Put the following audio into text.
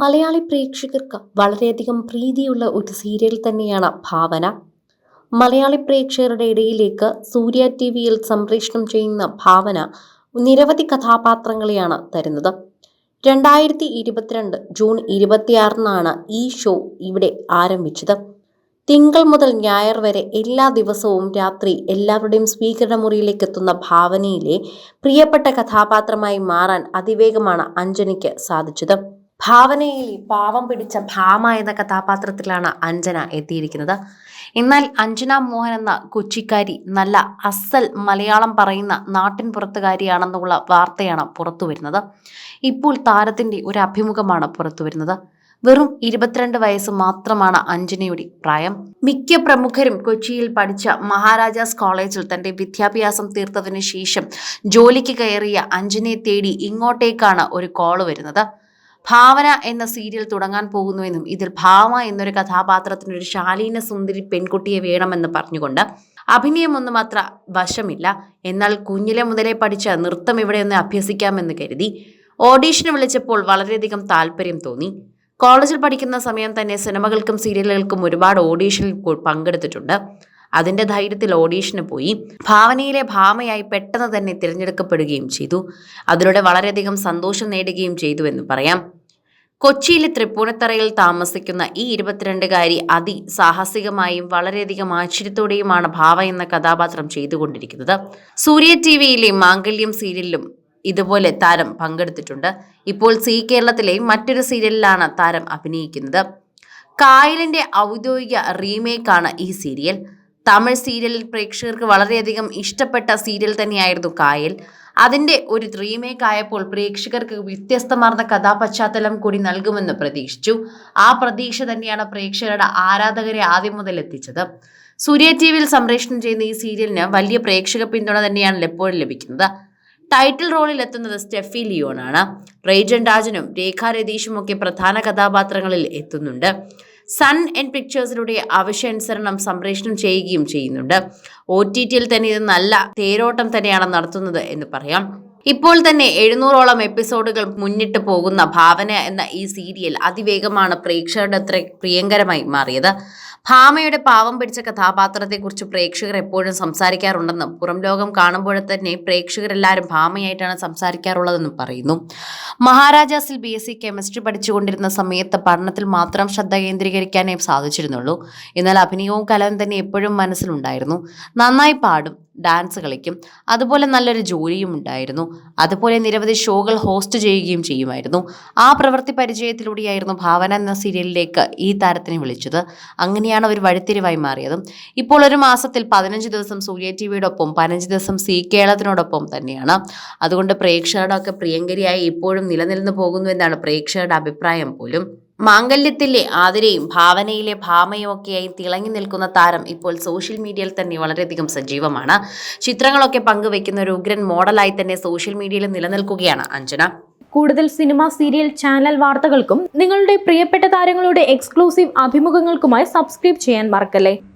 മലയാളി പ്രേക്ഷകർക്ക് വളരെയധികം പ്രീതിയുള്ള ഒരു സീരിയൽ തന്നെയാണ് ഭാവന. മലയാളി പ്രേക്ഷകരുടെ ഇടയിലേക്ക് സൂര്യ ടി വിയിൽ സംപ്രേഷണം ചെയ്യുന്ന ഭാവന നിരവധി കഥാപാത്രങ്ങളെയാണ് തരുന്നത്. രണ്ടായിരത്തി ഇരുപത്തിരണ്ട് ജൂൺ ഇരുപത്തിയാറിനാണ് ഈ ഷോ ഇവിടെ ആരംഭിച്ചത്. തിങ്കൾ മുതൽ ഞായർ വരെ എല്ലാ ദിവസവും രാത്രി എല്ലാവരുടെയും സ്വീകരണ മുറിയിലേക്ക് എത്തുന്ന ഭാവനയിലെ പ്രിയപ്പെട്ട കഥാപാത്രമായി മാറാൻ അതിവേഗമാണ് അഞ്ജനയ്ക്ക് സാധിച്ചത്. ഭാവനയിൽ പാവം പിടിച്ച ഭാമ എന്ന കഥാപാത്രത്തിലാണ് അഞ്ജന എത്തിയിരിക്കുന്നത്. എന്നാൽ അഞ്ജന മോഹൻ എന്ന കൊച്ചിക്കാരി നല്ല അസൽ മലയാളം പറയുന്ന നാട്ടിൻ പുറത്തുകാരിയാണെന്നുള്ള വാർത്തയാണ് പുറത്തു വരുന്നത്. ഇപ്പോൾ താരത്തിന്റെ ഒരു അഭിമുഖമാണ് പുറത്തു വരുന്നത്. വെറും ഇരുപത്തിരണ്ട് വയസ്സ് മാത്രമാണ് അഞ്ജനയുടെ പ്രായം. മിക്ക പ്രമുഖരും കൊച്ചിയിൽ പഠിച്ച മഹാരാജാസ് കോളേജിൽ തന്റെ വിദ്യാഭ്യാസം തീർത്തതിനു ശേഷം ജോലിക്ക് കയറിയ അഞ്ജനയെ തേടി ഇങ്ങോട്ടേക്കാണ് ഒരു കോൾ വരുന്നത്. ഭാവന എന്ന സീരിയൽ തുടങ്ങാൻ പോകുന്നുവെന്നും ഇതിൽ ഭാവ എന്നൊരു കഥാപാത്രത്തിന് ഒരു ശാലീന സുന്ദരി പെൺകുട്ടിയെ വേണമെന്ന് പറഞ്ഞുകൊണ്ട് അഭിനയമൊന്നും അത്ര വശമില്ല. എന്നാൽ കുഞ്ഞിലെ മുതലേ പഠിച്ച നൃത്തം ഇവിടെ ഒന്ന് അഭ്യസിക്കാമെന്ന് കരുതി ഓഡീഷന് വിളിച്ചപ്പോൾ വളരെയധികം താല്പര്യം തോന്നി. കോളേജിൽ പഠിക്കുന്ന സമയം തന്നെ സിനിമകൾക്കും സീരിയലുകൾക്കും ഒരുപാട് ഓഡീഷനിൽ പങ്കെടുത്തിട്ടുണ്ട്. അതിന്റെ ധൈര്യത്തിൽ ഓഡീഷന് പോയി. ഭാവനയിലെ ഭാമയായി പെട്ടെന്ന് തന്നെ തിരഞ്ഞെടുക്കപ്പെടുകയും ചെയ്തു. അതിലൂടെ വളരെയധികം സന്തോഷം നേടുകയും ചെയ്തു എന്ന് പറയാം. കൊച്ചിയിലെ തൃപ്പൂണിത്തറയിൽ താമസിക്കുന്ന ഈ ഇരുപത്തിരണ്ടുകാരി അതി സാഹസികമായും വളരെയധികം ആശ്ചര്യത്തോടെയുമാണ് ഭാവ എന്ന കഥാപാത്രം ചെയ്തുകൊണ്ടിരിക്കുന്നത്. സൂര്യ ടി വിയിലെ മാംഗല്യം സീരിയലിലും ഇതുപോലെ താരം പങ്കെടുത്തിട്ടുണ്ട്. ഇപ്പോൾ സി കേരളത്തിലെ മറ്റൊരു സീരിയലിലാണ് താരം അഭിനയിക്കുന്നത്. കായലിന്റെ ഔദ്യോഗിക റീമേക്കാണ് ഈ സീരിയൽ. തമിഴ് സീരിയൽ പ്രേക്ഷകർക്ക് വളരെയധികം ഇഷ്ടപ്പെട്ട സീരിയൽ തന്നെയായിരുന്നു കായൽ. അതിന്റെ ഒരു റീമേക്ക് ആയപ്പോൾ പ്രേക്ഷകർക്ക് വ്യത്യസ്തമാർന്ന കഥാപശ്ചാത്തലം കൂടി നൽകുമെന്ന് പ്രതീക്ഷിച്ചു. ആ പ്രതീക്ഷ തന്നെയാണ് പ്രേക്ഷകരുടെ ആരാധകരെ ആദ്യം മുതൽ എത്തിച്ചത്. സൂര്യ ടി വിയിൽ സംപ്രേഷണം ചെയ്യുന്ന ഈ സീരിയലിന് വലിയ പ്രേക്ഷക പിന്തുണ തന്നെയാണ് എപ്പോഴും ലഭിക്കുന്നത്. ടൈറ്റിൽ റോളിൽ എത്തുന്നത് സ്റ്റെഫി ലിയോണാണ്. റേജൻ രാജനും രേഖാ രതീഷും ഒക്കെ പ്രധാന കഥാപാത്രങ്ങളിൽ എത്തുന്നുണ്ട്. സൺ ആൻഡ് പിക്ചേഴ്സിലൂടെ ആവശ്യാനുസരണം സംപ്രേഷണം ചെയ്യുകയും ചെയ്യുന്നുണ്ട്. ഒ ടി ടിയിൽ തന്നെ ഇത് നല്ല തേരോട്ടം തന്നെയാണ് നടത്തുന്നത് എന്ന് പറയാം. ഇപ്പോൾ തന്നെ എഴുന്നൂറോളം എപ്പിസോഡുകൾ മുന്നിട്ട് പോകുന്ന ഭാവന എന്ന ഈ സീരിയൽ അതിവേഗമാണ് പ്രേക്ഷകരുടെ അത്ര പ്രിയങ്കരമായി മാറിയത്. ഭാമയുടെ പാവം പിടിച്ച കഥാപാത്രത്തെക്കുറിച്ച് പ്രേക്ഷകർ എപ്പോഴും സംസാരിക്കാറുണ്ടെന്നും പുറം ലോകം കാണുമ്പോൾ തന്നെ പ്രേക്ഷകരെല്ലാവരും ഭാമയായിട്ടാണ് സംസാരിക്കാറുള്ളതെന്നും പറയുന്നു. മഹാരാജാസിൽ ബി എസ് സി കെമിസ്ട്രി പഠിച്ചുകൊണ്ടിരുന്ന സമയത്ത് പഠനത്തിൽ മാത്രം ശ്രദ്ധ കേന്ദ്രീകരിക്കാനേ സാധിച്ചിരുന്നുള്ളൂ. എന്നാൽ അഭിനയവും കലവും തന്നെ എപ്പോഴും മനസ്സിലുണ്ടായിരുന്നു. നന്നായി പാടും ഡാൻസ് കളിക്കും. അതുപോലെ നല്ലൊരു ജോലിയും ഉണ്ടായിരുന്നു. അതുപോലെ നിരവധി ഷോകൾ ഹോസ്റ്റ് ചെയ്യുകയും ചെയ്യുമായിരുന്നു. ആ പ്രവൃത്തി പരിചയത്തിലൂടെയായിരുന്നു ഭാവന എന്ന സീരിയലിലേക്ക് ഈ താരത്തിനെ വിളിച്ചത്. അങ്ങനെയാണ് ഒരു വഴിത്തിരിവായി മാറിയതും. ഇപ്പോൾ ഒരു മാസത്തിൽ പതിനഞ്ച് ദിവസം സൂര്യ ടി വിയോടൊപ്പം പതിനഞ്ച് ദിവസം സി കേരളത്തിനോടൊപ്പം തന്നെയാണ്. അതുകൊണ്ട് പ്രേക്ഷകരുടെ ഒക്കെ പ്രിയങ്കരിയായി ഇപ്പോഴും നിലനിന്ന് പോകുന്നു എന്നാണ് പ്രേക്ഷകരുടെ അഭിപ്രായം പോലും. മാംഗല്യത്തിലെ ആതിരയും ഭാവനയിലെ ഭാമയും ഒക്കെയായി തിളങ്ങി നിൽക്കുന്ന താരം ഇപ്പോൾ സോഷ്യൽ മീഡിയയിൽ തന്നെ വളരെയധികം സജീവമാണ്. ചിത്രങ്ങളൊക്കെ പങ്കുവെക്കുന്ന ഒരു ഉഗ്രൻ മോഡലായി തന്നെ സോഷ്യൽ മീഡിയയിൽ നിലനിൽക്കുകയാണ് അഞ്ജന. കൂടുതൽ സിനിമ സീരിയൽ ചാനൽ വാർത്തകൾക്കും നിങ്ങളുടെ പ്രിയപ്പെട്ട താരങ്ങളുടെ എക്സ്ക്ലൂസീവ് അഭിമുഖങ്ങൾക്കുമായി സബ്സ്ക്രൈബ് ചെയ്യാൻ മറക്കല്ലേ?